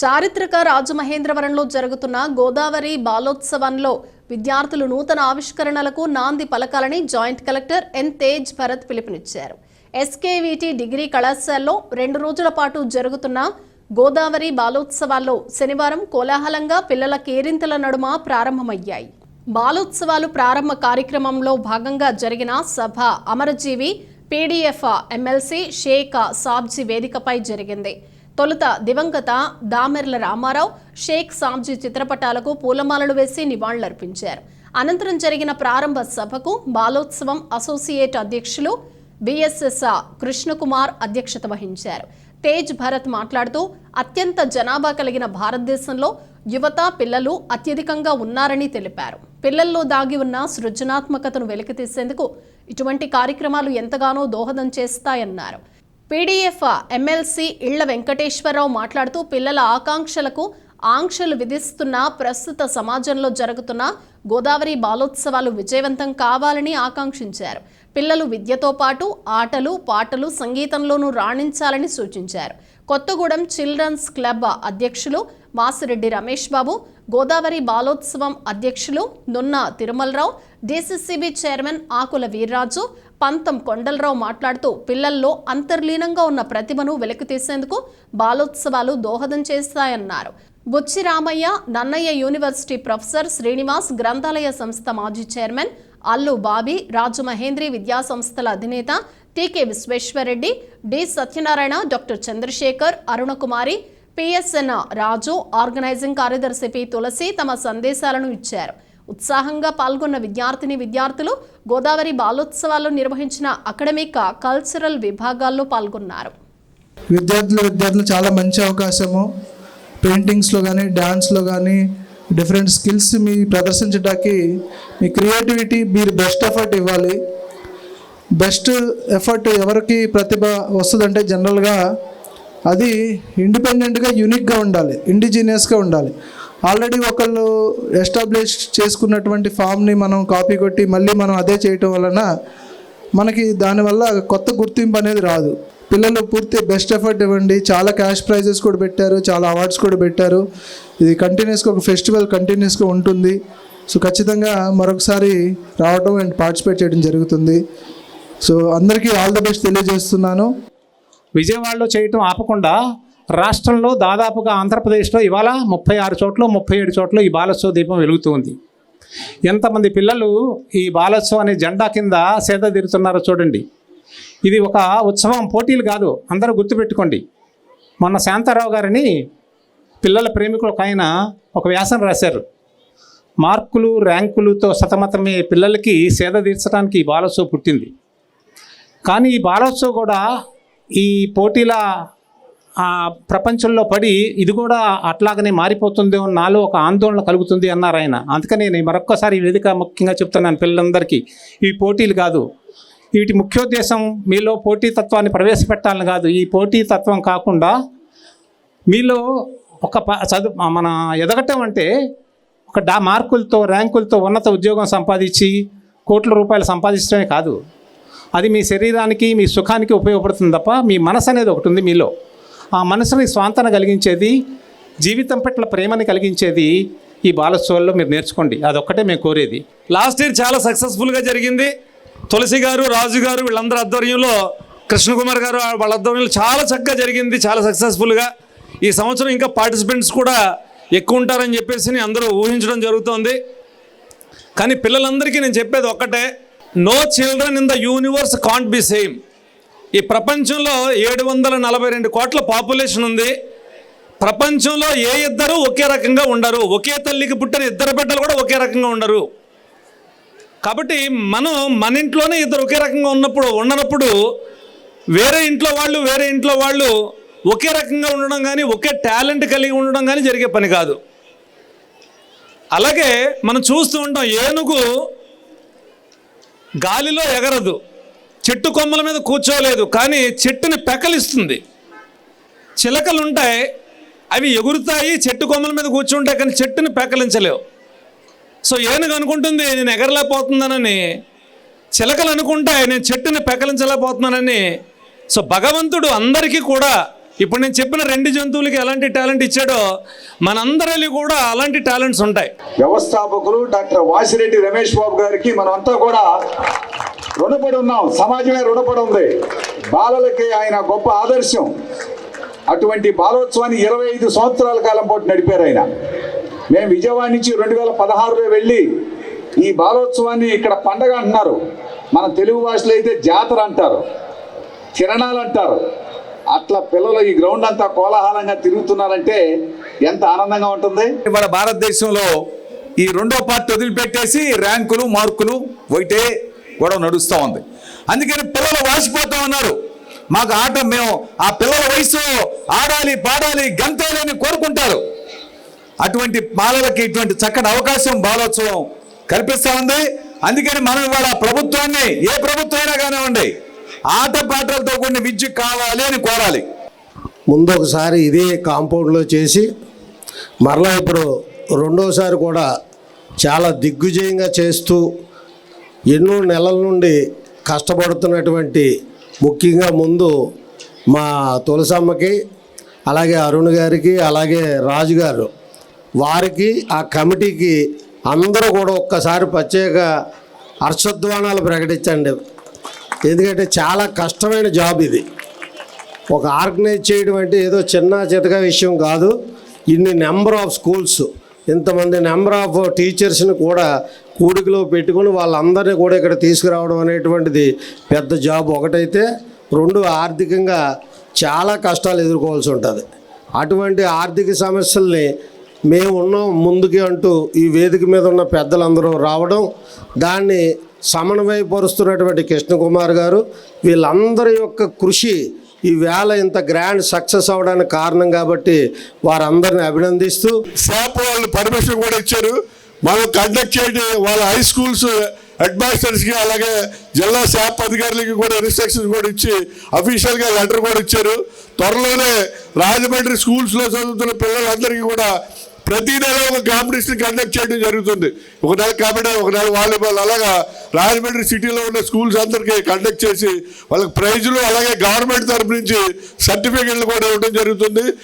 చారిత్రక రాజమహేంద్రవరంలో జరుగుతున్న గోదావరి బాలోత్సవంలో విద్యార్థులు నూతన ఆవిష్కరణలకు నాంది పలకాలని joint collector N Tej Bharat పిలుపునిచ్చారు. ఎస్కేవిటి డిగ్రీ కళాశాలలో రెండు రోజుల పాటు జరుగుతున్న గోదావరి బాలోత్సవాల్లో శనివారం కోలాహలంగా పిల్లల కేరింతల నడుమ ప్రారంభమయ్యాయి. బాలోత్సవాలు ప్రారంభ కార్యక్రమంలో భాగంగా జరిగిన సభ అమరజీవి పీడీఎఫ్ ఎమ్మెల్సీ షేక్ సాబ్జీ వేదికపై జరిగింది. తొలుత దివంగత దామెర్ల రామారావు షేక్ సాబ్జీ చిత్రపటాలకు పూలమాలలు వేసి నివాళులర్పించారు. అనంతరం జరిగిన ప్రారంభ సభకు బాలోత్సవం అసోసియేట్ అధ్యక్షులు బిఎస్ఎస్ కృష్ణకుమార్ అధ్యక్షత వహించారు. తేజ్ భరత్ మాట్లాడుతూ అత్యంత జనాభా కలిగిన భారతదేశంలో యువత పిల్లలు అత్యధికంగా ఉన్నారని తెలిపారు. పిల్లల్లో దాగి ఉన్న సృజనాత్మకతను వెలికితీసేందుకు ఇటువంటి కార్యక్రమాలు ఎంతగానో దోహదం చేస్తాయన్నారు. పీడీఎఫ్ ఎమ్మెల్సీ ఇళ్ళ వెంకటేశ్వరరావు మాట్లాడుతూ పిల్లల ఆకాంక్షలకు ఆంక్షలు విధిస్తున్న ప్రస్తుత సమాజంలో జరుగుతున్న గోదావరి బాలోత్సవాలు విజయవంతం కావాలని ఆకాంక్షించారు. పిల్లలు విద్యతో పాటు ఆటలు పాటలు సంగీతంలోనూ రాణించాలని సూచించారు. కొత్తగూడెం చిల్డ్రన్స్ క్లబ్ అధ్యక్షులు మాసిరెడ్డి రమేష్ బాబు గోదావరి బాలోత్సవం అధ్యక్షులు నున్న తిరుమలరావు డీసీసీబీ చైర్మన్ ఆకుల వీర్రాజు పంతం కొండలరావు మాట్లాడుతూ పిల్లల్లో అంతర్లీనంగా ఉన్న ప్రతిభను వెలికితీసేందుకు బాలోత్సవాలు దోహదం చేస్తాయన్నారు. బుచ్చిరామయ్య నన్నయ్య యూనివర్సిటీ ప్రొఫెసర్ శ్రీనివాస్ గ్రంథాలయ సంస్థ మాజీ చైర్మన్ అల్లు బాబీ రాజు మహేంద్రి విద్యా సంస్థల అధినేత TK Visweswarareddy D Satyanarayana doctor Chandrasekhar Arunakumari PSN Raju organising కార్యదర్శి పి తులసి తమ సందేశాలను ఇచ్చారు. ఉత్సాహంగా పాల్గొన్న విద్యార్థిని విద్యార్థులు గోదావరి బాలోత్సవాల్లో నిర్వహించిన అకాడమిక్ కల్చరల్ విభాగాల్లో పాల్గొన్నారు. విద్యార్థులు విద్యార్థులు చాలా మంచి అవకాశము. పెయింటింగ్స్లో కానీ డ్యాన్స్లో కానీ డిఫరెంట్ స్కిల్స్ మీ ప్రదర్శించడానికి మీ క్రియేటివిటీ మీరు బెస్ట్ ఎఫర్ట్ ఇవ్వాలి. బెస్ట్ ఎఫర్ట్ ఎవరికి ప్రతిభ వస్తుందంటే జనరల్గా అది ఇండిపెండెంట్గా యూనిక్గా ఉండాలి. ఇండిజీనియస్గా ఉండాలి. ఆల్రెడీ ఒకళ్ళు ఎస్టాబ్లిష్ చేసుకున్నటువంటి ఫామ్ని మనం కాపీ కొట్టి మళ్ళీ మనం అదే చేయటం వలన మనకి దానివల్ల కొత్త గుర్తింపు అనేది రాదు. పిల్లలు పూర్తి బెస్ట్ ఎఫర్ట్ ఇవ్వండి. చాలా క్యాష్ ప్రైజెస్ కూడా పెట్టారు చాలా అవార్డ్స్ కూడా పెట్టారు. ఇది కంటిన్యూస్గా ఒక ఫెస్టివల్ కంటిన్యూస్గా ఉంటుంది. సో ఖచ్చితంగా మరొకసారి రావడం అండ్ పార్టిసిపేట్ చేయడం జరుగుతుంది. సో అందరికీ ఆల్ ద బెస్ట్ తెలియజేస్తున్నాను. విజయవాడలో చేయటం ఆపకుండా రాష్ట్రంలో దాదాపుగా ఆంధ్రప్రదేశ్లో ఇవాళ ముప్పై ఆరు చోట్ల ముప్పై ఏడు చోట్ల ఈ బాలోత్సవ దీపం వెలుగుతుంది ఎంతమంది పిల్లలు ఈ బాలోత్సవం అనే జెండా కింద సేద తీరుతున్నారో చూడండి. ఇది ఒక ఉత్సవం పోటీలు కాదు. అందరూ గుర్తుపెట్టుకోండి. మొన్న శాంతారావు గారిని పిల్లల ప్రేమికులు ఒక ఆయన ఒక వ్యాసం రాశారు. మార్కులు ర్యాంకులతో సతమతమే పిల్లలకి సేద తీర్చడానికి ఈ బాలోత్సవం పుట్టింది. కానీ ఈ బాలోత్సవం కూడా ఈ పోటీల ప్రపంచంలో పడి ఇది కూడా అట్లాగనే మారిపోతుంది నాలో ఒక ఆందోళన కలుగుతుంది అన్నారు ఆయన. అందుకని నేను మరొక్కసారి ఈ వేదిక ముఖ్యంగా చెప్తున్నాను పిల్లలందరికీ. ఈ పోటీలు కాదు. వీటి ముఖ్యోద్దేశం మీలో పోటీతత్వాన్ని ప్రవేశపెట్టాలని కాదు. ఈ పోటీతత్వం కాకుండా మీలో ఒక ప- చదువు మన ఎదగటం అంటే ఒక డా మార్కులతో ర్యాంకులతో ఉన్నత ఉద్యోగం సంపాదించి కోట్ల రూపాయలు సంపాదించడమే కాదు. అది మీ శరీరానికి మీ సుఖానికి ఉపయోగపడుతుంది తప్ప మీ మనసు అనేది ఒకటి ఉంది మీలో. ఆ మనసుని స్వాంతన కలిగించేది జీవితం పట్ల ప్రేమని కలిగించేది ఈ బాలోత్సవాల్లో మీరు నేర్చుకోండి. అదొక్కటే మేము కోరేది. లాస్ట్ ఇయర్ చాలా సక్సెస్ఫుల్గా జరిగింది. తులసి గారు రాజు గారు వీళ్ళందరి ఆధ్వర్యంలో కృష్ణకుమార్ గారు వాళ్ళ ఆధ్వర్యంలో చాలా చక్కగా జరిగింది చాలా సక్సెస్ఫుల్గా ఈ సంవత్సరం ఇంకా పార్టిసిపెంట్స్ కూడా ఎక్కువ ఉంటారని చెప్పేసి అందరూ ఊహించడం జరుగుతోంది. కానీ పిల్లలందరికీ నేను చెప్పేది ఒక్కటే no children in the universe can't be same ఈ ప్రపంచంలో ఏడు వందల నలభై రెండు కోట్ల పాపులేషన్ ఉంది. ప్రపంచంలో ఏ ఇద్దరు ఒకే రకంగా ఉండరు. ఒకే తల్లికి పుట్టిన ఇద్దరు బిడ్డలు కూడా ఒకే రకంగా ఉండరు. కాబట్టి మనం మన ఇంట్లోనే ఇద్దరు ఒకే రకంగా ఉన్నప్పుడు ఉండనప్పుడు వేరే ఇంట్లో వాళ్ళు వేరే ఇంట్లో వాళ్ళు ఒకే రకంగా ఉండడం కానీ ఒకే టాలెంట్ కలిగి ఉండడం కానీ జరిగే పని కాదు. అలాగే మనం చూస్తూ ఉంటాం ఏనుగు గాలిలో ఎగరదు. చెట్టు కొమ్మల మీద కూర్చోలేదు కానీ చెట్టుని పెకలిస్తుంది. చిలకలు ఉంటాయి అవి ఎగురుతాయి చెట్టు కొమ్మల మీద కూర్చుంటాయి కానీ చెట్టుని పెకలించలేవు. సో ఏనుగు అనుకుంటుంది నేను ఎగరలేకపోతున్నానని చిలకలు అనుకుంటాయి నేను చెట్టుని పెకలించలేకపోతున్నానని. సో భగవంతుడు అందరికీ కూడా ఇప్పుడు నేను చెప్పిన రెండు జంతువులకి ఎలాంటి టాలెంట్ ఇచ్చాడో మనందరిలో కూడా అలాంటి టాలెంట్స్ ఉంటాయి. వ్యవస్థాపకులు డాక్టర్ వాసిరెడ్డి రమేష్ బాబు గారికి మనం అంతా కూడా రుణపడి ఉన్నాం. సమాజమే రుణపడి ఉంది. బాలలకి ఆయన గొప్ప ఆదర్శం. అటువంటి బాలోత్సవాన్ని ఇరవై ఐదు సంవత్సరాల కాలం పాటు నడిపారు ఆయన. మేము విజయవాడ నుంచి రెండు వేల పదహారులో వెళ్ళి ఈ బాలోత్సవాన్ని ఇక్కడ పండగ అంటున్నారు. మన తెలుగు భాషలో అయితే జాతర అంటారు కిరణాలు అంటారు. అట్లా పిల్లలు ఈ గ్రౌండ్ అంతా కోలాహలంగా తిరుగుతున్నారంటే ఎంత ఆనందంగా ఉంటుంది. మన భారతదేశంలో ఈ రెండో పార్టీ వదిలిపెట్టేసి ర్యాంకులు మార్కులు ఒకటే గొడవ నడుస్తూ ఉంది. అందుకని పిల్లలు వాసిపోతూ ఉన్నారు. మాకు ఆట మేము ఆ పిల్లల వయసు ఆడాలి పాడాలి గంతేలని కోరుకుంటారు. అటువంటి బాలలకి ఇటువంటి చక్కటి అవకాశం బాలోత్సవం కల్పిస్తూ ఉంది. అందుకని మనం ఇవాళ ప్రభుత్వాన్ని ఏ ప్రభుత్వం అయినా కానివ్వండి ఆట పాటలతో కూడిన విద్య కావాలి అని కోరాలి. ముందు ఒకసారి ఇదే కాంపౌండ్లో చేసి మరలా ఇప్పుడు రెండోసారి కూడా చాలా దిగ్విజయంగా చేస్తూ ఎన్నో నెలల నుండి కష్టపడుతున్నటువంటి ముఖ్యంగా ముందు మా తులసమ్మకి అలాగే అరుణ్ గారికి అలాగే రాజు గారు వారికి ఆ కమిటీకి అందరూ కూడా ఒక్కసారి ప్రత్యేక హర్షధ్వానాలు ప్రకటించండి. ఎందుకంటే చాలా కష్టమైన జాబ్ ఇది. ఒక ఆర్గనైజ్ చేయడం అంటే ఏదో చిన్న చితక విషయం కాదు. ఇన్ని నెంబర్ ఆఫ్ స్కూల్స్ ఇంతమంది నెంబర్ ఆఫ్ టీచర్స్ని కూడా కూడికలో పెట్టుకుని వాళ్ళందరినీ కూడా ఇక్కడ తీసుకురావడం అనేటువంటిది పెద్ద జాబ్ ఒకటైతే రెండు ఆర్థికంగా చాలా కష్టాలు ఎదుర్కోవాల్సి ఉంటుంది. అటువంటి ఆర్థిక సమస్యల్ని మేము ఉన్నాం ముందుకే అంటూ ఈ వేదిక మీద ఉన్న పెద్దలందరూ రావడం దాన్ని సమన్వయపరుస్తున్నటువంటి కృష్ణకుమార్ గారు వీళ్ళందరి యొక్క కృషి ఈ వేళ ఇంత గ్రాండ్ సక్సెస్ అవడానికి కారణం కాబట్టి వారందరిని అభినందిస్తూ. శాప్ వాళ్ళు పర్మిషన్ కూడా ఇచ్చారు. మనం కండక్ట్ చేయడం వాళ్ళ హై స్కూల్స్ హెడ్ మాస్టర్స్కి అలాగే జిల్లా శాప్ అధికారులకి కూడా ఇన్స్ట్రక్షన్స్ కూడా ఇచ్చి అఫీషియల్గా లెటర్ కూడా ఇచ్చారు. త్వరలోనే రాజమండ్రి స్కూల్స్లో చదువుతున్న పిల్లలందరికీ కూడా ప్రతి నెల ఒక కాంపిటీషన్ కండక్ట్ చేయడం జరుగుతుంది. ఒక నెల కబడ్డీ ఒక నెల వాలీబాల్ అలాగా రాజమండ్రి సిటీలో ఉన్న స్కూల్స్ అందరికీ కండక్ట్ చేసి వాళ్ళకి ప్రైజులు అలాగే గవర్నమెంట్ తరపు నుంచి సర్టిఫికెట్లు కూడా ఇవ్వడం జరుగుతుంది.